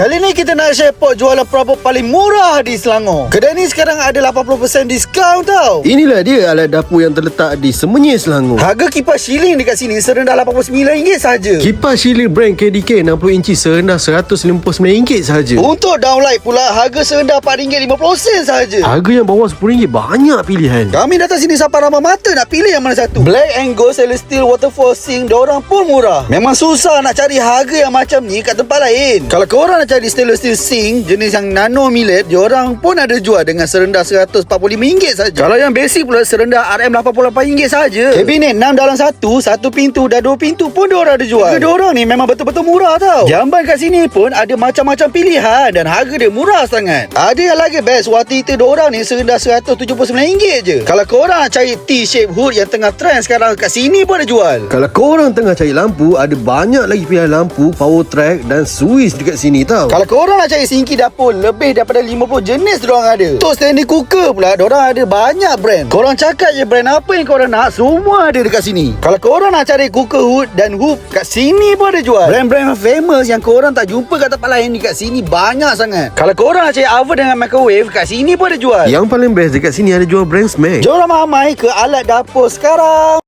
Kali ni kita nak share pot jualan perabot paling murah di Selangor. Kedai ni sekarang ada 80% diskaun tau. Inilah dia alat dapur yang terletak di Semenyih Selangor. Harga kipas shilling dekat sini serendah RM89 saja. Kipas Shilling brand KDK 60 inci serendah RM199 sahaja. Untuk downlight pula harga serendah RM4.50 saja. Harga yang bawah RM10 banyak pilihan. Kami datang sini sampai ramah mata nak pilih yang mana satu. Black and Gold Celestial Waterfall Sink diorang pun murah. Memang susah nak cari harga yang macam ni kat tempat lain. Kalau korang nak cari stainless steel sink jenis yang nano millet, diorang pun ada jual dengan serendah RM145 saja. Kalau yang basic pula serendah RM88 saja. Kabinet 6 dalam 1, satu pintu dan dua pintu pun diorang ada jual. Harga diorang ni memang betul-betul murah tau. Jamban kat sini pun ada macam-macam pilihan dan harga dia murah sangat. Ada yang lagi best water heater diorang ni serendah RM179 je. Kalau korang nak cari T-shape hood yang tengah trend sekarang kat sini pun ada jual. Kalau korang tengah cari lampu, ada banyak lagi pilihan lampu, power track dan Swiss dekat sini tau. Kalau korang nak cari sinki dapur Lebih daripada 50 jenis diorang ada. Untuk standing cooker pula Diorang ada banyak brand. Korang cakap je brand apa yang korang nak Semua ada dekat sini. Kalau korang nak cari cooker hood dan hoop Kat sini pun ada jual. Brand-brand famous Yang korang tak jumpa kat tempat lain Dekat sini banyak sangat. Kalau korang nak cari oven dengan microwave Kat sini pun ada jual. Yang paling best dekat sini ada jual brand Smack. Jom ramai-ramai ke alat dapur sekarang